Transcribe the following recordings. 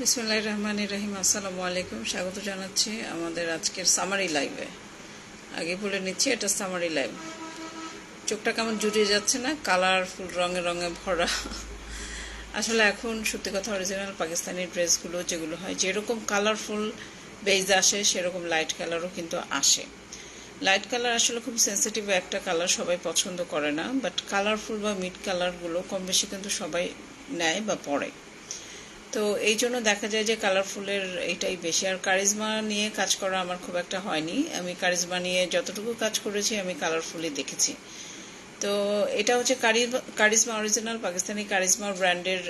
বিসমুল্লাহ রহমান রহিম, আসসালামু আলাইকুম। স্বাগত জানাচ্ছি আমাদের আজকের সামারি লাইভে আগে বলে নিচ্ছি, এটা সামারি লাইভ চোখটা কেমন জুড়িয়ে যাচ্ছে না? কালারফুল রঙে রঙে ভরা। আসলে এখন সত্যি কথা অরিজিনাল পাকিস্তানি ড্রেসগুলো যেগুলো হয়, যেরকম কালারফুল বেজ আসে, সেরকম লাইট কালারও কিন্তু আসে। লাইট কালার আসলে খুব সেন্সিটিভ একটা কালার সবাই পছন্দ করে না বাট কালারফুল বা মিড কালারগুলো কম বেশি কিন্তু সবাই নেয় বা পরে। তো এই জন্য দেখা যায় যে কালারফুলের এটাই বেশি। আর কারিজমা নিয়ে কাজ করা আমার খুব একটা হয়নি। আমি কারিজমা নিয়ে যতটুকু কাজ করেছি, আমি কালারফুলই দেখেছি। তো এটা হচ্ছে কারিজমা অরিজিনাল পাকিস্তানি কারিজমা ব্র্যান্ডের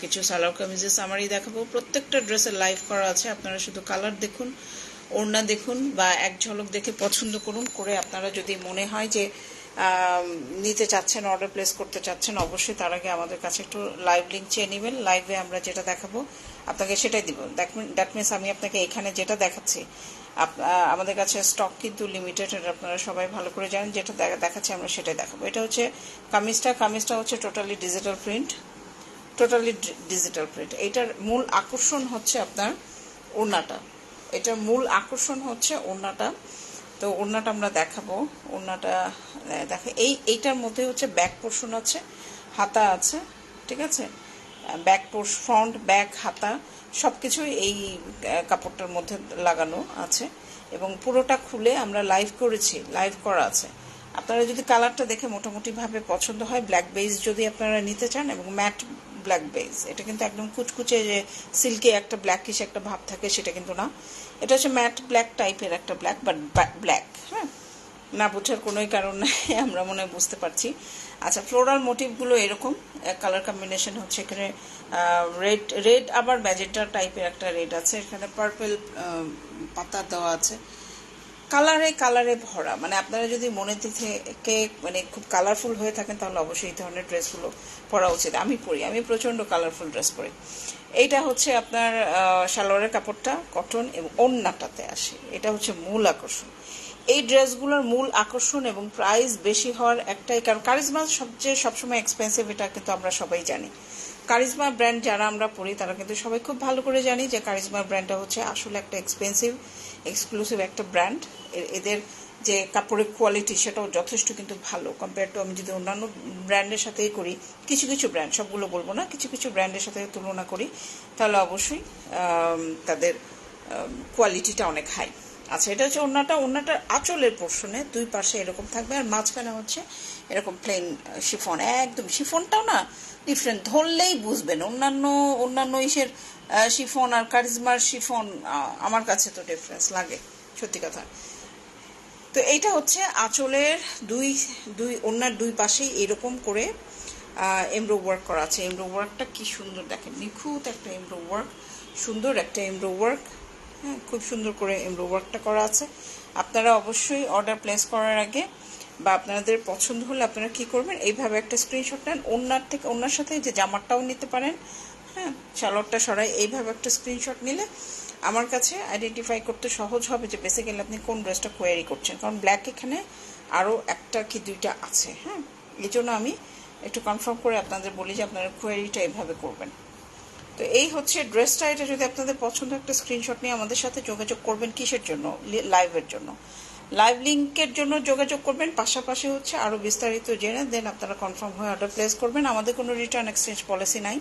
কিছু সালোয়ার কামিজের সামারি দেখাবো। প্রত্যেকটা ড্রেসের লাইভ করা আছে। আপনারা শুধু কালার দেখুন, ওড়না দেখুন, বা এক ঝলক দেখে পছন্দ করুন, করে আপনারা যদি মনে হয় যে নিতে চাচ্ছেন অর্ডার প্লেস করতে চাচ্ছেন, অবশ্যই তার আগে আমাদের কাছে একটু লাইভ লিঙ্ক চেয়ে নেবেন। লাইভে আমরা যেটা দেখাবো, আপনাকে সেটাই দিব। দ্যাট মিনস আমি আপনাকে এখানে যেটা দেখাচ্ছি আমাদের কাছে স্টক কিন্তু লিমিটেড আপনারা সবাই ভালো করে জানেন, যেটা দেখাচ্ছি আমরা সেটাই দেখাবো। এটা হচ্ছে কামিজটা কামিজটা হচ্ছে totally digital print totally digital print এইটার মূল আকর্ষণ হচ্ছে আপনার ওড়নাটা। এটার মূল আকর্ষণ হচ্ছে ওড়নাটা। তো ওড়নাটা আমরা দেখাবো। ওড়নাটা দেখে, এই, এইটার মধ্যে হচ্ছে ব্যাক পোর্শন আছে, হাতা আছে, ঠিক আছে? ব্যাক পোর্শ ফ্রন্ট ব্যাক হাতা সব কিছুই এই কাপড়টার মধ্যে লাগানো আছে। এবং পুরোটা খুলে আমরা লাইভ করেছি লাইভ করা আছে। আপনারা যদি কালারটা দেখে মোটামুটিভাবে পছন্দ হয় ব্ল্যাক বেজ যদি আপনারা নিতে চান এবং ম্যাট ব্ল্যাক বেজ এটা কিন্তু একদম কুচকুচে যে সিল্কে একটা ব্ল্যাক ব্ল্যাকিশ একটা ভাব থাকে, সেটা কিন্তু না। এটা হচ্ছে ম্যাট ব্ল্যাক টাইপের একটা ব্ল্যাক বাট ব্ল্যাক হ্যাঁ? না বোঝার কোনোই কারণ নাই, আমরা মনে হয় বুঝতে পারছি। আচ্ছা ফ্লোরাল মোটিভগুলো এরকম কালার কম্বিনেশন হচ্ছে এখানে রেড রেড আবার ম্যাজেন্টা টাইপের একটা রেড আছে। এখানে পার্পেল পাতা দেওয়া আছে। কালারে কালারে ভরা। মানে আপনারা যদি মনে থেকে মানে খুব কালারফুল হয়ে থাকেন, তাহলে অবশ্যই এই ধরনের ড্রেসগুলো পরা উচিত। আমি পরি, আমি প্রচণ্ড কালারফুল ড্রেস পরি। এইটা হচ্ছে আপনার সালোয়ারের কাপড়টা কটন এবং অন্যটাতে আসে। এটা হচ্ছে মূল আকর্ষণ। এই ড্রেসগুলোর মূল আকর্ষণ এবং প্রাইস বেশি হওয়ার একটাই কারণ, কারিজমা সবচেয়ে সবসময় এক্সপেন্সিভ এটা কিন্তু আমরা সবাই জানি। কারিজমা ব্র্যান্ড যারা আমরা পড়ি তারা কিন্তু সবাই খুব ভালো করে জানি যে কারিজমা ব্র্যান্ডটা হচ্ছে আসলে একটা এক্সপেন্সিভ এক্সক্লুসিভ একটা ব্র্যান্ড এদের যে কাপড়ের কোয়ালিটি সেটাও যথেষ্ট কিন্তু ভালো কম্পেয়ার টু আমি যদি অন্যান্য ব্র্যান্ডের সাথেই করি, কিছু কিছু ব্র্যান্ড সবগুলো বলব না, কিছু কিছু ব্র্যান্ডের সাথে তুলনা করি, তাহলে অবশ্যই তাদের কোয়ালিটিটা অনেক হাই আচ্ছা এটা হচ্ছে অন্যটা অন্যটার আঁচলের পোর্শনে দুই পাশে এরকম থাকবে আর মাঝখানে হচ্ছে এরকম প্লেন শিফন একদম শিফনটাও না ডিফারেন্ট ধরলেই বুঝবেন। অন্যান্য অন্যান্য ইসের শিফন আর কারিজমার শিফন আমার কাছে তো ডিফারেন্স লাগে, সত্যি কথা। তো এইটা হচ্ছে আঁচলের দুই দুই অন্যার দুই পাশেই এরকম করে এমব্রো ওয়ার্ক করা আছে। এমব্রো ওয়ার্কটা কি সুন্দর দেখেন। নিখুঁত একটা এমব্রো ওয়ার্ক সুন্দর একটা এমব্রো ওয়ার্ক হ্যাঁ খুব সুন্দর করে এমব্রো ওয়ার্কটা করা আছে। আপনারা অবশ্যই অর্ডার প্লেস করার আগে বা আপনাদের পছন্দ হলে আপনারা কি করবেন, এইভাবে একটা স্ক্রিনশট নেন। অন্যার থেকে অন্যার সাথে যে জামারটাও নিতে পারেন। হ্যাঁ চালকটা সরাই এইভাবে একটা স্ক্রিনশট নিলে আমার কাছে আইডেন্টিফাই করতে সহজ হবে যে বেসিক্যালি আপনি কোন ড্রেসটা কোয়ারি করছেন। কারণ ব্ল্যাক এখানে আরও একটা কি দুইটা আছে। হ্যাঁ এই জন্য আমি একটু কনফার্ম করে আপনাদের বলি যে আপনারা কোয়ারিটা এইভাবে করবেন। তো এই হচ্ছে ড্রেসটা এটা যদি আপনাদের পছন্দ একটা স্ক্রিনশট নিয়ে আমাদের সাথে যোগাযোগ করবেন কিসের জন্য? লাইভের জন্য। লাইভ লিঙ্কের জন্য যোগাযোগ করবেন, পাশাপাশি হচ্ছে আরও বিস্তারিত জেনে দেন আপনারা কনফার্ম হয়ে অর্ডার প্লেস করবেন। আমাদের কোনো রিটার্ন এক্সচেঞ্জ পলিসি নাই।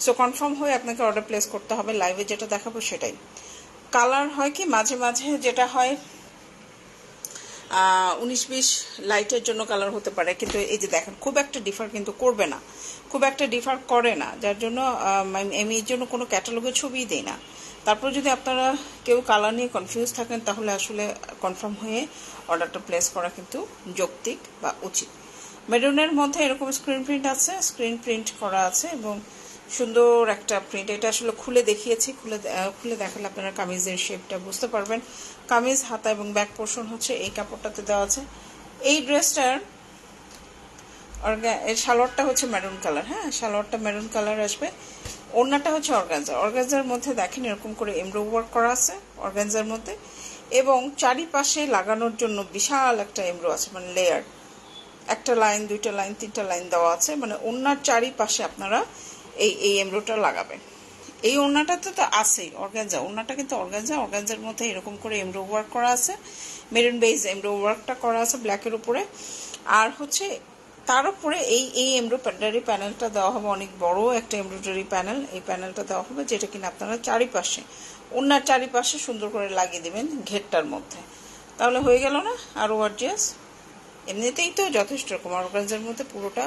সো কনফার্ম হয়ে আপনাকে অর্ডার প্লেস করতে হবে। লাইভে যেটা দেখাবো সেটাই। কালার হয় কি? মাঝে মাঝে যেটা হয় উনিশ বিশ লাইটের জন্য কালার হতে পারে, কিন্তু এই যে দেখেন, খুব একটা ডিফার কিন্তু করবে না। খুব একটা ডিফার করে না, যার জন্য আমি এর জন্য কোনো ক্যাটালগের ছবি দিই না। তারপর যদি আপনারা কেউ কালার নিয়ে কনফিউজ থাকেন, তাহলে আসলে কনফার্ম হয়ে অর্ডারটা প্লেস করা কিন্তু যৌক্তিক বা উচিত। মেরুনের মধ্যে এরকম স্ক্রিন প্রিন্ট আছে স্ক্রিন প্রিন্ট করা আছে এবং সুন্দর একটা প্রিন্ট এটা আসলে খুলে দেখিয়েছি, খুলে খুলে দেখালে আপনারা কামিজের শেপটা বুঝতে পারবেন। কামিজ, হাতা এবং ব্যাক পোর্শন হচ্ছে এই কাপড়টাতে দেওয়া আছে। এই ড্রেসটার এর সালোয়ারটা হচ্ছে মেরুন কালার হ্যাঁ? সালোয়ারটা মেরুন কালার আসবে। ওড়নাটা হচ্ছে অর্গানজা অর্গানজার মধ্যে দেখেন এরকম করে এমব্রো ওয়ার্ক করা আছে অর্গানজার মধ্যে। এবং চারিপাশে লাগানোর জন্য বিশাল একটা এমব্রো আছে মানে লেয়ার একটা লাইন দুইটা লাইন তিনটা লাইন দেওয়া আছে। মানে ওনার চারিপাশে আপনারা এই এই এমব্রোটা লাগাবেন এই ওড়নাটাতে তো আছেই অর্গানজা ওড়নাটা কিন্তু অর্গানজা অর্গানজার মধ্যে এরকম করে এমব্রো ওয়ার্ক করা আছে। মেরুন বেস এমব্রো ওয়ার্কটা করা আছে ব্ল্যাকের উপরে। আর হচ্ছে, তার উপরে এই এই এমব্রয়ডারি প্যানেলটা দেওয়া হবে, অনেক বড় একটা এমব্রয়ডারি প্যানেল এই প্যানেলটা দেওয়া হবে, যেটা কিনা আপনারা চারিপাশে ওনার চারিপাশে সুন্দর করে লাগিয়ে দেবেন ঘেরটার মধ্যে। তাহলে হয়ে গেল না? আরও ওয়ার্জিয়াস এমনিতেই তো যথেষ্ট রকম অর্গানজার মধ্যে পুরোটা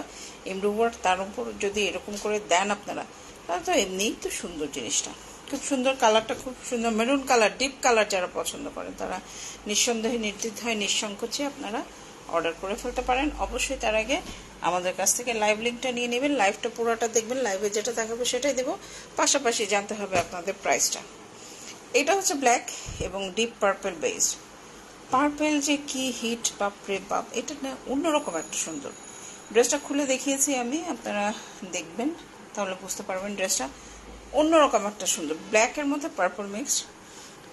এমব্রয়ডারি তার উপর যদি এরকম করে দেন আপনারা, তাহলে তো এমনিই তো সুন্দর জিনিসটা। খুব সুন্দর কালারটা, খুব সুন্দর মেরুন কালার ডিপ কালার যারা পছন্দ করেন, তারা নিঃসন্দেহে নির্দ্বিধায় নিঃসংকোচে আপনারা অর্ডার করে ফেলতে পারেন। অবশ্যই তার আগে আমাদের কাছ থেকে লাইভ লিঙ্কটা নিয়ে নেবেন লাইভটা পুরোটা দেখবেন লাইভে যেটা দেখাবো সেটাই দেবো। পাশাপাশি জানতে হবে আপনাদের প্রাইসটা এটা হচ্ছে ব্ল্যাক এবং ডিপ পার্পেল বেসড পার্পেল যে কি হিট বাপরে বাপ, এটা না অন্যরকম একটা সুন্দর। ড্রেসটা খুলে দেখিয়েছি আমি, আপনারা দেখবেন, তাহলে বুঝতে পারবেন ড্রেসটা অন্যরকম একটা সুন্দর ব্ল্যাকের মধ্যে পার্পল মিক্সড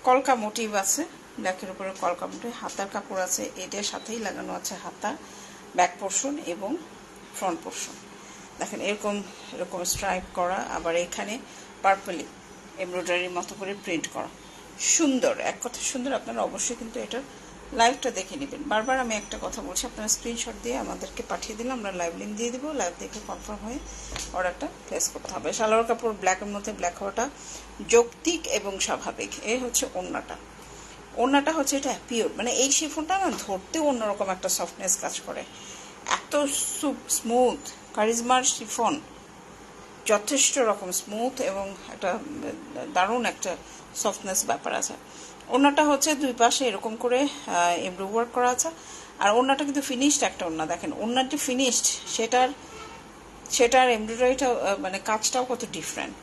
কলকা মোটিভ আছে ব্ল্যাকের উপরে কলকা মোটিভ হাতার কাপড় আছে, এটার সাথেই লাগানো আছে হাতা ব্যাক পোর্শন এবং ফ্রন্ট পোর্শন দেখেন, এরকম এরকম স্ট্রাইপ করা, আবার এখানে পার্পলি এমব্রয়ডারির মতো করে প্রিন্ট করা। সুন্দর, এক কথা সুন্দর, আপনারা অবশ্যই কিন্তু এটার লাইভটা দেখে নেবেন। বারবার আমি একটা কথা বলছি, আপনারা স্ক্রিনশট দিয়ে আমাদেরকে পাঠিয়ে দিলে আমরা লাইভ লিঙ্ক দিয়ে দিব লাইভ দেখে কনফার্ম হয়ে অর্ডারটা প্লেস করতে হবে। সালোয়ার কাপড় ব্ল্যাকের মধ্যে ব্ল্যাক হওয়াটা যৌক্তিক এবং স্বাভাবিক। এ হচ্ছে ওড়নাটা। ওড়নাটা হচ্ছে এটা পিওর মানে এই শিফনটা না ধরতে অন্যরকম একটা সফটনেস কাজ করে। এত স্মুথ কারিজমার শিফন। যথেষ্ট রকম স্মুথ এবং একটা দারুণ একটা সফটনেস ব্যাপার আছে। ওড়নাটা হচ্ছে দুই পাশে এরকম করে এমব্রো ওয়ার্ক করা আছে। আর ওড়নাটা কিন্তু ফিনিশড একটা ওড়না। দেখেন, ওড়নাটি ফিনিশড সেটার সেটার এমব্রয়ডারিটা মানে কাজটাও কত ডিফারেন্ট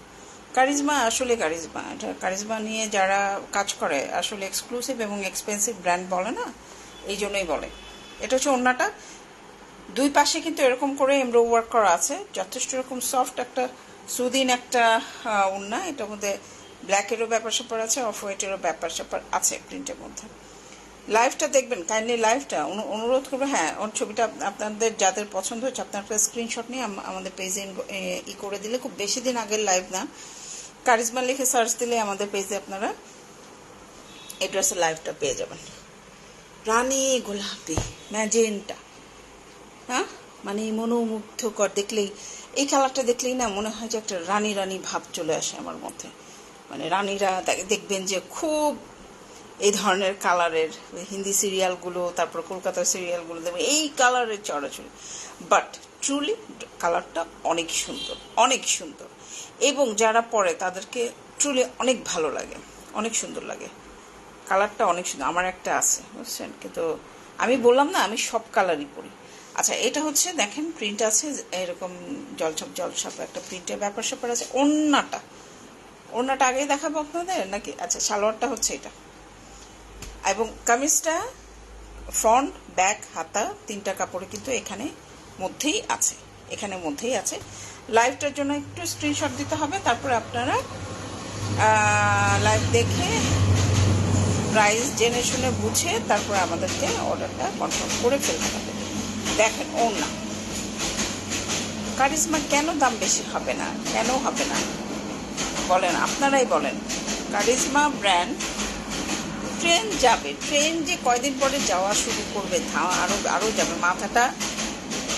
কারিজমা আসলে কারিজমা। এটা কারিজমা নিয়ে যারা কাজ করে, আসলে এক্সক্লুসিভ এবং এক্সপেন্সিভ ব্র্যান্ড বলে না, এই জন্যই বলে। এটা হচ্ছে ওড়নাটা। দুই পাশে কিন্তু এরকম করে এমব্রো ওয়ার্ক করা আছে। যথেষ্ট এরকম সফট একটা সুদিন একটা ওড়না। এটার মধ্যে ব্ল্যাকেরও ব্যাপার স্যাপার আছে অফ হোয়াইটেরও ব্যাপার স্যাপার আছে প্রিন্টের মধ্যে। লাইভটা দেখবেন কাইন্ডলি লাইভটা অনুরোধ করব হ্যাঁ ওর ছবিটা আপনাদের যাদের পছন্দ হচ্ছে আপনার স্ক্রিনশট নিয়ে আমাদের পেজে ই করে দিলে, খুব বেশি দিন আগের লাইভ না। কারিজমা লিখে সার্চ দিলে আমাদের পেজে আপনারা এই লাইভটা পেয়ে যাবেন। রানী গোলাপি ম্যাজেন্টা হ্যাঁ? মানে মনোমুগ্ধকর, দেখলেই, এই কালারটা দেখলেই না মনে হয় যে একটা রানী রানী ভাব চলে আসে আমার মধ্যে। মানে রানীরা দেখবেন যে খুব এই ধরনের কালারের হিন্দি সিরিয়ালগুলো, তারপর কলকাতার সিরিয়ালগুলো দেখবেন, এই কালারের চড়াচড়ি। বাট ট্রুলি কালারটা অনেক সুন্দর অনেক সুন্দর। এবং যারা পরে, তাদেরকে ট্রুলি অনেক ভালো লাগে, অনেক সুন্দর লাগে। কালারটা অনেক সুন্দর, আমার একটা আছে, বুঝছেন? কিন্তু আমি বললাম না, আমি সব কালারই পরি। আচ্ছা এটা হচ্ছে, দেখেন প্রিন্ট আছে, এরকম জলছপ জলছপ একটা প্রিন্টের ব্যাপার স্যাপার আছে, অন্যটা। ওড়নাটা আগেই দেখাবো আপনাদের? নাকি? আচ্ছা সালোয়ারটা হচ্ছে এটা। এবং কামিজটা ফ্রন্ট ব্যাক হাতা, তিনটা কাপড়ে কিন্তু এখানে মধ্যেই আছে। এখানে মধ্যেই আছে। লাইভটার জন্য একটু স্ক্রিনশট দিতে হবে। তারপরে আপনারা লাইভ দেখে প্রাইস জেনে শুনে বুঝে তারপরে আমাদেরকে অর্ডারটা কনফার্ম করে ফেলতে হবে। দেখেন ওড়না। কারিজমা কেন দাম বেশি হবে না? কেন হবে না? বলেন, আপনারাই বলেন। কারিজমা ব্র্যান্ড, ট্রেন যাবে। ট্রেন যে কয়দিন পরে যাওয়া শুরু করবে আরও আরও যাবে। মাথাটা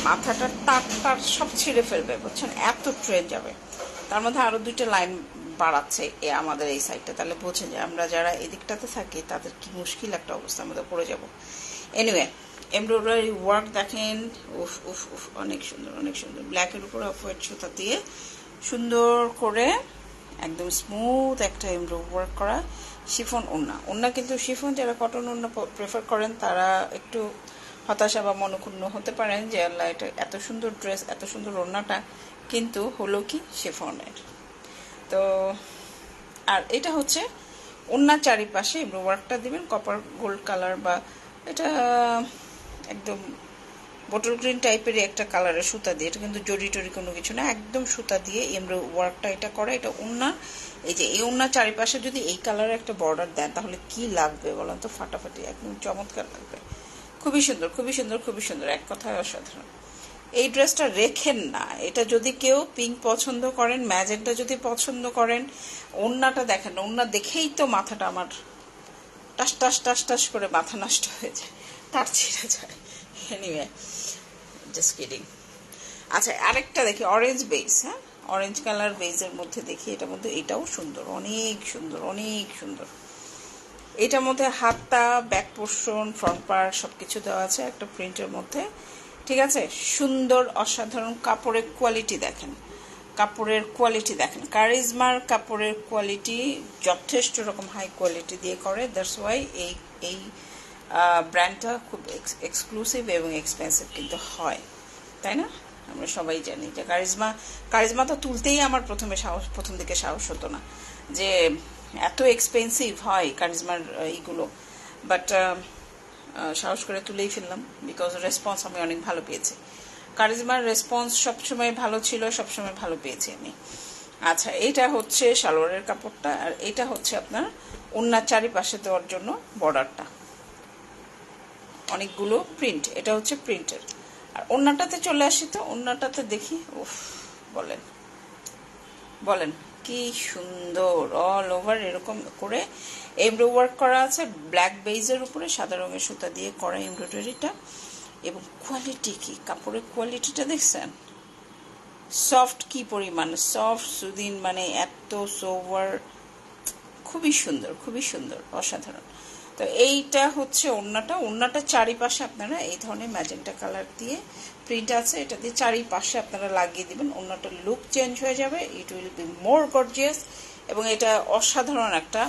মাথাটা তার তার সব ছিঁড়ে ফেলবে, বুঝছেন? এত ট্রেন যাবে। তার মধ্যে আরও দুইটা লাইন বাড়াচ্ছে এ আমাদের এই সাইডটা তাহলে বোঝেন যে আমরা যারা এদিকটাতে থাকি, তাদের কি মুশকিল একটা অবস্থার মধ্যে পড়ে যাব। এনিওয়ে এমব্রয়ডারি ওয়ার্ক দেখেন। উফ উফ উফ, অনেক সুন্দর অনেক সুন্দর। ব্ল্যাকের উপরে অফ হোয়াইট সুতা দিয়ে সুন্দর করে একদম স্মুথ একটা এমব্রো ওয়ার্ক করা। শিফন ওড়না ওড়না কিন্তু শিফন যারা কটন ওড়না প্রেফার করেন, তারা একটু হতাশা বা মনক্ষুণ্ণ হতে পারেন যে, আল্লাহ, এটা এত সুন্দর ড্রেস এত সুন্দর ওড়নাটা কিন্তু হলো কি শিফনের। তো, আর এটা হচ্ছে ওড়নার চারিপাশে এমব্রো ওয়ার্কটা দিবেন। কপার গোল্ড কালার বা এটা, একদম বটল গ্রিন টাইপের একটা কালারের সুতা দিয়ে, এটা কিন্তু জড়ি টরি কোনো কিছু না, একদম সুতা দিয়ে এমব্রো ওয়ার্কটা এটা করা, এটা ওন্না এই যে এই ওন্নার চারিপাশে যদি এই কালারের একটা বর্ডার দেন, তাহলে কি লাগবে বলেন তো? ফাটাফাটি, একদম চমৎকার লাগবে। খুবই সুন্দর খুবই সুন্দর খুবই সুন্দর, এক কথায় অসাধারণ। এই ড্রেসটা রেখেন না, এটা যদি কেউ পিঙ্ক পছন্দ করেন ম্যাজেন্টা যদি পছন্দ করেন ওন্নাটা দেখেন ওন্না দেখেই তো মাথাটা আমার টাস টাস টাস টাস করে মাথা নষ্ট হয়ে যায়, তার ছিঁড়ে যায়। এনিওয়ে জাস্ট কিডিং আচ্ছা আরেকটা দেখি অরেঞ্জ বেস হ্যাঁ? অরেঞ্জ কালার বেজের মধ্যে দেখি, এটার মধ্যে এটাও সুন্দর, অনেক সুন্দর অনেক সুন্দর। এটার মধ্যে হাতটা ব্যাক পোর্শন ফ্রন্ট পার্ট সব কিছু দেওয়া আছে একটা প্রিন্টের মধ্যে। ঠিক আছে? সুন্দর, অসাধারণ কাপড়ের কোয়ালিটি দেখেন। কাপড়ের কোয়ালিটি দেখেন। কারিজমার কাপড়ের কোয়ালিটি যথেষ্ট রকম হাই কোয়ালিটি দিয়ে করে। দ্যাটস ওয়াই এই এই ব্র্যান্ডটা খুব এক্সক্লুসিভ এবং এক্সপেন্সিভ কিন্তু হয়, তাই না? আমরা সবাই জানি যে কারিজমা কারিজমা তো তুলতেই আমার প্রথমে সাহস, প্রথম দিকে সাহস হতো না যে এত এক্সপেন্সিভ হয় কারিজমার এইগুলো। বাট সাহস করে তুলেই ফেললাম বিকজ রেসপন্স আমি অনেক ভালো পেয়েছি। কারিজমার রেসপন্স সবসময় ভালো ছিল, সবসময় ভালো পেয়েছি আমি। আচ্ছা এটা হচ্ছে সালোয়ারের কাপড়টা আর এটা হচ্ছে আপনার অন্যার চারিপাশে দেওয়ার জন্য বর্ডারটা অনেকগুলো প্রিন্ট এটা হচ্ছে প্রিন্টের আর অন্যটাতে চলে আসি তো, অন্যটাতে দেখি, উফ, বলেন। বলেন, কি সুন্দর অল ওভার এরকম করে এমব্রো ওয়ার্ক করা আছে ব্ল্যাক বেইজের উপরে সাদা রঙের সুতা দিয়ে করা এমব্রয়ডারিটা এবং কোয়ালিটি কি, কাপড়ের কোয়ালিটিটা দেখছেন? সফট কি পরিমাণ? সফট সুদিন মানে এত সোভার খুবই সুন্দর খুবই সুন্দর, অসাধারণ। তো এইটা হচ্ছে ওড়নাটা। ওড়নাটা চারিপাশে আপনারা এই ধরনের ম্যাজেন্টা কালার দিয়ে প্রিন্ট আছে, এটা দিয়ে চারিপাশে আপনারা লাগিয়ে দিবেন। ওড়নাটার লুক চেঞ্জ হয়ে যাবে। It will be more gorgeous এবং এটা অসাধারণ একটা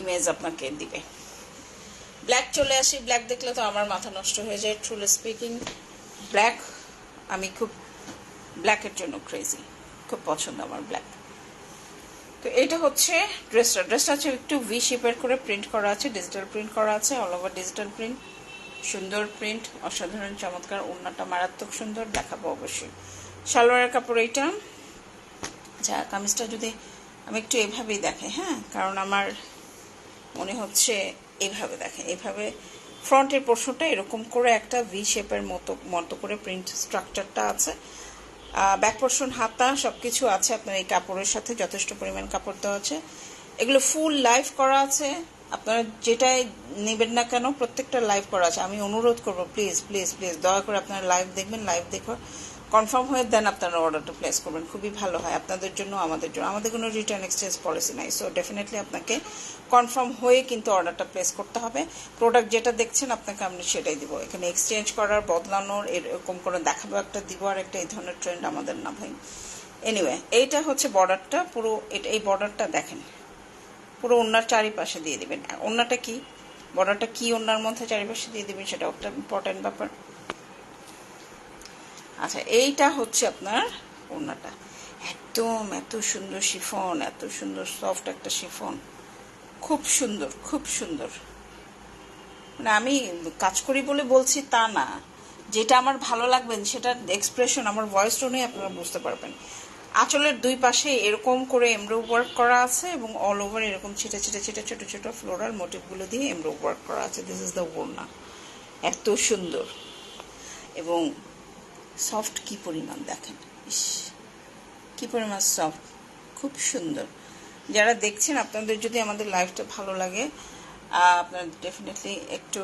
ইমেজ আপনাকে দিবে। ব্ল্যাক চলে আসি। ব্ল্যাক দেখলে তো আমার মাথা নষ্ট হয়ে যায়। ট্রুলি স্পিকিং ব্ল্যাক আমি খুব ব্ল্যাকের জন্য ক্রেজি খুব পছন্দ আমার ব্ল্যাক তো এটা হচ্ছে ড্রেসটা। ড্রেসটা হচ্ছে একটু ভি শেপের করে প্রিন্ট করা আছে ডিজিটাল প্রিন্ট করা আছে অল ওভার ডিজিটাল প্রিন্ট সুন্দর প্রিন্ট অসাধারণ, চমৎকার, ওড়নাটা মারাত্মক সুন্দর, দেখাবো অবশ্যই। সালোয়ারের কাপড় এইটা। যা কামিজটা যদি আমি একটু এভাবেই দেখাই হ্যাঁ? কারণ আমার মনে হচ্ছে এভাবে দেখে। এভাবে ফ্রন্টের পোর্শনটা এরকম করে একটা ভি শেপের মতো মতো করে প্রিন্ট স্ট্রাকচারটা আছে। ব্যাক পোর্শন হাতা সব কিছু আছে। আপনার এই কাপড়ের সাথে যথেষ্ট পরিমাণ কাপড় দেওয়া আছে। এগুলো ফুল লাইভ করা আছে। আপনারা যেটাই নেবেন না কেন, প্রত্যেকটা লাইভ করা আছে। আমি অনুরোধ করব প্লিজ প্লিজ প্লিজ দয়া করে আপনারা লাইভ দেখবেন লাইভ দেখো কনফার্ম হয়ে দেন আপনারা অর্ডারটা প্লেস করবেন। খুবই ভালো হয়। আপনাদের জন্য, আমাদের জন্য। আমাদের কোনো রিটার্ন এক্সচেঞ্জ পলিসি নাই। সো ডেফিনেটলি আপনাকে কনফার্ম হয়ে কিন্তু অর্ডারটা প্লেস করতে হবে। প্রোডাক্ট যেটা দেখছেন, আপনাকে আমি সেটাই দিব। এখানে এক্সচেঞ্জ করার, বদলানোর, এরকম করে দেখাবো একটা, দিব আর একটা, এই ধরনের ট্রেন্ড আমাদের না ভাই। এনিওয়ে এইটা হচ্ছে বর্ডারটা পুরো এটা, এই বর্ডারটা দেখেন। পুরো ওনার চারিপাশে দিয়ে দিবেন। ওনাটা কি? বর্ডারটা কি ওনার মধ্যে চারিপাশে দিয়ে দিবেন সেটা একটা ইম্পর্টেন্ট ব্যাপার। আচ্ছা এইটা হচ্ছে আপনার ওড়নাটা। একদম এত সুন্দর শিফন, এত সুন্দর সফট একটা শিফন। খুব সুন্দর খুব সুন্দর। মানে আমি কাজ করি বলে বলছি তা না। যেটা আমার ভালো লাগবেন সেটার এক্সপ্রেশন আমার ভয়েস টোনেই আপনারা বুঝতে পারবেন। আঁচলের দুই পাশে এরকম করে এমব্রো ওয়ার্ক করা আছে এবং অল ওভার এরকম ছিটে ছিটে ছিটে, ছোটো ছোটো ফ্লোরাল মোটিভগুলো দিয়ে এমব্রো ওয়ার্ক করা আছে। দিস ইজ দ্য ওড়না। এত সুন্দর। এবং সফট কি পরিমাণ দেখেন? ইস, কি পরিমাণ সফট, খুব সুন্দর। যারা দেখছেন, আপনাদের যদি আমাদের লাইফটা ভালো লাগে আপনার ডেফিনেটলি একটু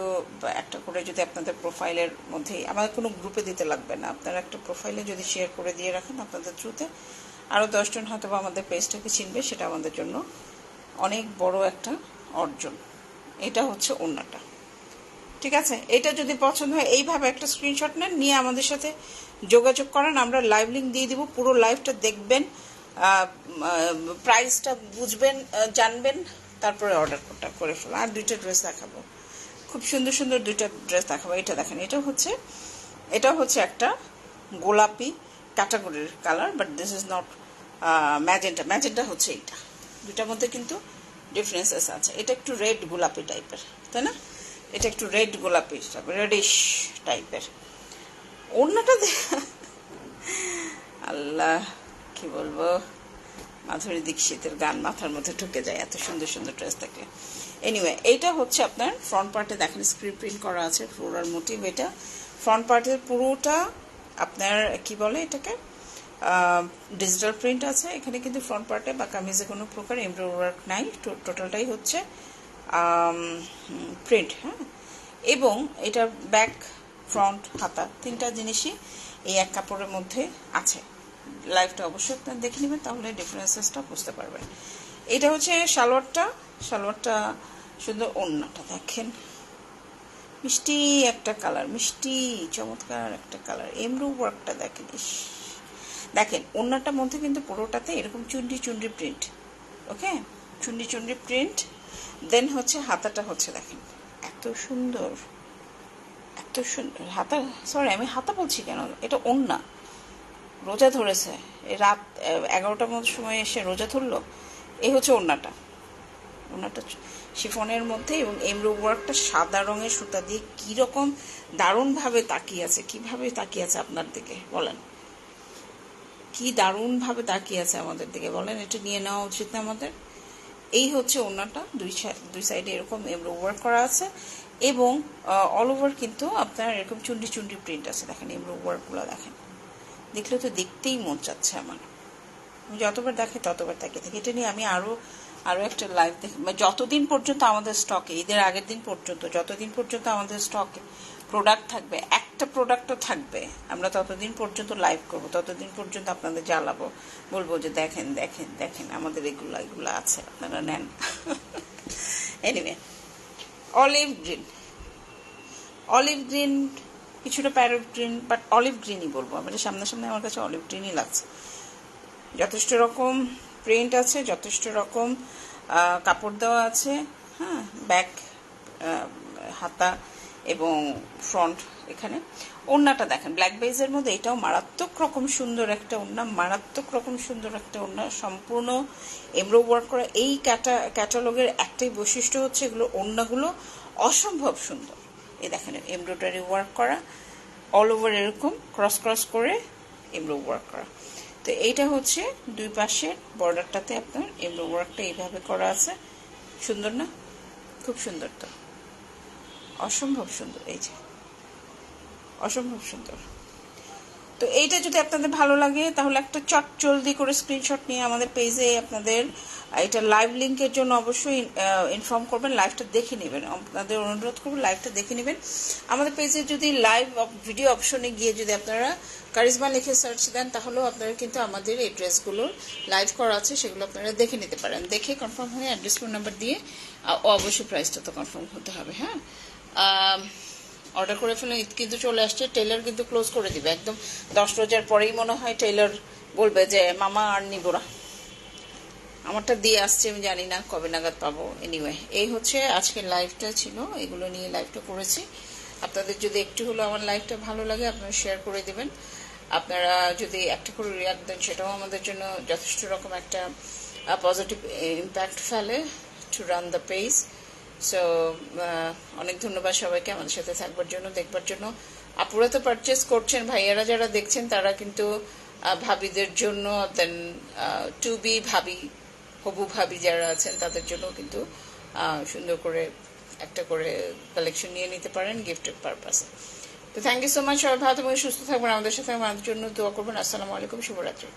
একটা করে যদি আপনাদের প্রোফাইলের মধ্যেই, আমাদের কোনো গ্রুপে দিতে লাগবে না। আপনারা একটা প্রোফাইলে যদি শেয়ার করে দিয়ে রাখেন আপনাদের থ্রুতে আরও দশজন হয়তো বা আমাদের পেজটাকে চিনবে, সেটা আমাদের জন্য অনেক বড় একটা অর্জন। এটা হচ্ছে অন্যটা ঠিক আছে? এটা যদি পছন্দ হয়, এইভাবে একটা স্ক্রিনশট নেন, নিয়ে আমাদের সাথে যোগাযোগ করেন। আমরা লাইভ লিঙ্ক দিয়ে দিব, পুরো লাইভটা দেখবেন প্রাইসটা বুঝবেন জানবেন, তারপরে অর্ডারটা করে ফেলো আর দুইটা ড্রেস দেখাবো। খুব সুন্দর সুন্দর দুইটা ড্রেস দেখাবো। এটা দেখেন এটা হচ্ছে এটা হচ্ছে একটা গোলাপি ক্যাটাগরির colour but this is not magenta magenta হচ্ছে এইটা। দুটার মধ্যে কিন্তু ডিফারেন্সেস আছে। এটা একটু রেড গোলাপি টাইপের তাই না? এটা একটু রেড গোলাপি রেডিশ টাইপের ওড়নাটা আল্লাহ, কি বলব? মাধুরী দীক্ষিতের গান মাথার মধ্যে ঢুকে যায়, এত সুন্দর সুন্দর ড্রেস দেখলে। এনিওয়ে এইটা হচ্ছে আপনার ফ্রন্ট পার্টে দেখেন স্ক্রিন প্রিন্ট করা আছে ফ্লোরাল মোটিভ এটা। ফ্রন্ট পার্টের পুরোটা আপনার, কি বলে এটাকে? ডিজিটাল প্রিন্ট আছে। এখানে কিন্তু ফ্রন্ট পার্টে বা কামিজে কোনো প্রকার এমব্রয়ডারি ওয়ার্ক নাই। টোটালটাই হচ্ছে প্রিন্ট হ্যাঁ? এবং এটা ব্যাক ফ্রন্ট হাতা, তিনটা জিনিসই এই এক কাপড়ের মধ্যে আছে। লাইভটা অবশ্যই আপনার দেখে নেবেন, তাহলে ডিফারেন্সেসটা বুঝতে পারবেন। এটা হচ্ছে সালোয়ারটা। সালোয়ারটা সুন্দর ওড়নাটা দেখেন। মিষ্টি একটা কালার মিষ্টি, চমৎকার একটা কালার এমরু ওয়ার্কটা দেখেন দেখেন ওড়নাটার মধ্যে কিন্তু পুরোটাতে এরকম চুন্ডি চুন্ডি প্রিন্ট ওকে চুন্ডি চুন্ডি প্রিন্ট দেন হচ্ছে হাতাটা হচ্ছে দেখেন। এত সুন্দর। এত সুন্দর। হাতা সরি আমি হাতা বলছি কেন? এটা ওড়না রোজা ধরেছে। রাত এগারোটার মতো সময় এসে রোজা ধরলো। এই হচ্ছে ওড়নাটা ওনাটা শিফনের মধ্যে এবং এমরো ওয়ার্কটা সাদা রঙের সুতা দিয়ে কীরকম দারুণভাবে তাকিয়ে আছে। কীভাবে তাকিয়ে আছে আপনার দিকে? বলেন। কি দারুণভাবে তাকিয়ে আছে আমাদের দিকে? বলেন, এটা নিয়ে নেওয়া উচিত না আমাদের? এই হচ্ছে ওনাটা দুই দুই সাইডে এরকম এমরো ওয়ার্ক করা আছে এবং অল ওভার কিন্তু আপনার এরকম চুন্ডি চুন্ডি প্রিন্ট আছে। দেখেন এমরো ওয়ার্কগুলো দেখেন। দেখলে তো দেখতেই মন চাচ্ছে আমার। আমি যতবার দেখি ততবার তাকিয়ে থাকি। এটা নিয়ে আমি আরও আরও একটা লাইভ দেখি। মানে যতদিন পর্যন্ত আমাদের স্টকে ঈদের আগের দিন পর্যন্ত, যতদিন পর্যন্ত আমাদের স্টকে প্রোডাক্ট থাকবে, একটা প্রোডাক্টও থাকবে। আমরা ততদিন পর্যন্ত লাইভ করব, ততদিন পর্যন্ত আপনাদের জ্বালাবো। বলব যে দেখেন দেখেন দেখেন, আমাদের এগুলো এগুলো আছে, আপনারা নেন। Anyway olive green olive green কিছুটা প্যারট গ্রিন বাট অলিভ গ্রিনই বলব। আমি সামনাসামনি আমার কাছে অলিভ গ্রিনই লাগছে। যথেষ্ট রকম প্রিন্ট আছে, যথেষ্ট রকম কাপড় দেওয়া আছে হ্যাঁ ব্যাক হাতা এবং ফ্রন্ট এখানে। ওড়নাটা দেখেন ব্ল্যাক বেজের মধ্যে এটাও মারাত্মক রকম সুন্দর একটা ওড়না, মারাত্মক রকম সুন্দর একটা ওড়না, সম্পূর্ণ এমব্রো ওয়ার্ক করা। এই ক্যাটা, ক্যাটালগের একটাই বৈশিষ্ট্য হচ্ছে এগুলো ওড়নাগুলো অসম্ভব সুন্দর। এই দেখেন এমব্রয়ডারি ওয়ার্ক করা অল ওভার এরকম ক্রস ক্রস করে এমব্রো ওয়ার্ক করা। তো এইটা হচ্ছে দুই পাশের বর্ডারটাতে আপনার এমব্রো ওয়ার্কটা এইভাবে করা আছে। সুন্দর না? খুব সুন্দর তো। অসম্ভব সুন্দর, এই যে। অসম্ভব সুন্দর। তো এইটা যদি আপনাদের ভালো লাগে, তাহলে একটা চট জলদি করে স্ক্রিনশট নিয়ে আমাদের পেজে আপনাদের, এটা লাইভ লিঙ্কের জন্য অবশ্যই ইনফর্ম করবেন লাইভটা দেখে নেবেন। আপনাদের অনুরোধ করবেন লাইভটা দেখে নেবেন। আমাদের পেজে যদি লাইভ ভিডিও অপশনে গিয়ে যদি আপনারা কারিজমা লিখে সার্চ দেন, তাহলেও আপনারা কিন্তু আমাদের এই ড্রেসগুলোর লাইভ করা আছে, সেগুলো আপনারা দেখে নিতে পারেন। দেখে কনফার্ম হয়ে অ্যাড্রেস ফোন নাম্বার দিয়ে অবশ্যই প্রাইসটা তো কনফার্ম হতে হবে হ্যাঁ? অর্ডার করে ফেলে ঈদ কিন্তু চলে আসছে টেলার কিন্তু ক্লোজ করে দিবে। একদম দশ রোজার পরেই মনে হয় টেলার বলবে যে, মামা, আর নিব না। আমারটা দিয়ে আসছে, আমি জানি না কবে নাগাদ পাবো। এনিওয়ে এই হচ্ছে আজকের লাইভটা ছিল, এগুলো নিয়ে লাইভটা করেছি। আপনাদের যদি একটু হলো আমার লাইভটা ভালো লাগে, আপনারা শেয়ার করে দেবেন। আপনারা যদি একটা করে রিয়াক্ট দেন, সেটাও আমাদের জন্য যথেষ্ট রকম একটা পজিটিভ ইম্প্যাক্ট ফেলে to run the page so অনেক ধন্যবাদ সবাইকে আমাদের সাথে থাকবার জন্য, দেখবার জন্য। আপুরা তো পারচেস করছেন, ভাইয়ারা যারা দেখছেন, তারা কিন্তু ভাবিদের জন্য দেন টু বি ভাবি, হবু ভাবি যারা আছেন, তাদের জন্য কিন্তু সুন্দর করে একটা করে কালেকশন নিয়ে নিতে পারেন গিফটের পারপাসে তো থ্যাংক ইউ সো মাচ সবাই, ভালো এবং সুস্থ থাকবেন, আমাদের সাথে আমাদের জন্য দোয়া করবেন। আসসালামু আলাইকুম, শুভরাত্রি।